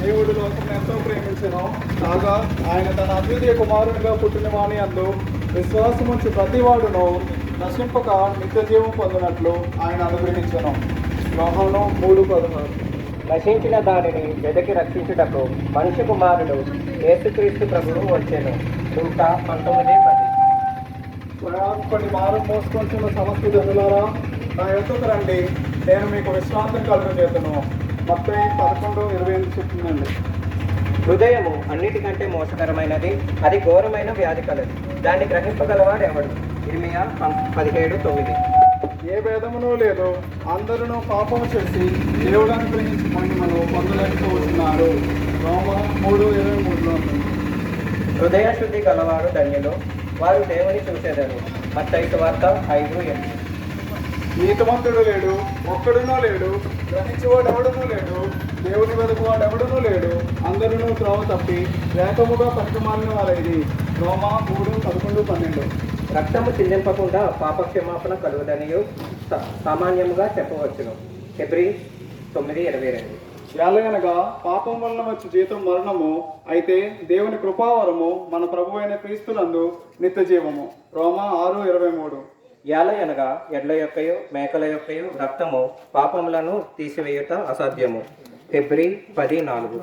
దేవుడు లోకం ఎంతో ప్రేమించను. కాగా ఆయన తన అద్వితీయ కుమారునిగా పుట్టిన వాణి అందు విశ్వాసముంచి ప్రతివాడును నశింపక నిత్య జీవం పొందినట్లు ఆయన అనుగ్రహించను. యోహాను మూడు పదహారు. నశించిన దానిని వెదకి రక్షించుటకు మనిషి కుమారుడు యేసుక్రీస్తు ప్రభువు వచ్చాను. నూట పంతొమ్మిది పది. ప్రయాసపడి మారు మోసుకొంటున్న సమస్త జనులారా నా యొక్కకు రండి. నేను మీకు విశ్రాంతి కలుగజేతను. మొత్తం పదకొండు ఇరవై చెప్తుందండి హృదయము అన్నిటికంటే మోసకరమైనది అది ఘోరమైన వ్యాధి కలది. దాన్ని గ్రహింపగలవాడు ఎవడు? ఇర్మియా పదిహేడు తొమ్మిది. ఏ భేదమును లేదు. అందరూ పాపము చేసి దేవుడు అనుగ్రహించి మహిమను పొందలేకపోతున్నారు రోమ మూడు ఇరవై మూడులో హృదయ శుద్ధి గలవారు ధన్యులు. వారు దేవుని చూసేదారు మత్తైసు వార్త ఐదు ఎనిమిది. నీతిమంతుడు లేడు ఒక్కడునూ లేడు గ్రహించేవాడు ఎవడునూ లేడు దేవుని వెతుకువాడు ఎవడునూ లేడు అందరూ త్రోవ తప్పి వేగముగా పట్టుమాలిన వారైది. రోమ మూడు పదకొండు పన్నెండు. రక్తము చెల్లింపకుండా పాపక్షమాపణ కలుగుదనియు సామాన్యముగా చెప్పవచ్చును. ఫిబ్రి తొమ్మిది ఇరవై రెండు. ఎలాగనగా పాపం వలన వచ్చి జీతం మరణము అయితే దేవుని కృపావరము మన ప్రభు అయిన క్రీస్తునందు నిత్య జీవము రోమ ఆరు ఇరవై మూడు. యాల అనగా ఎడ్ల యొక్కయో మేకల యొక్కయో రక్తము పాపములను తీసివేయుట అసాధ్యము. ఫిబ్రి పది నాలుగు.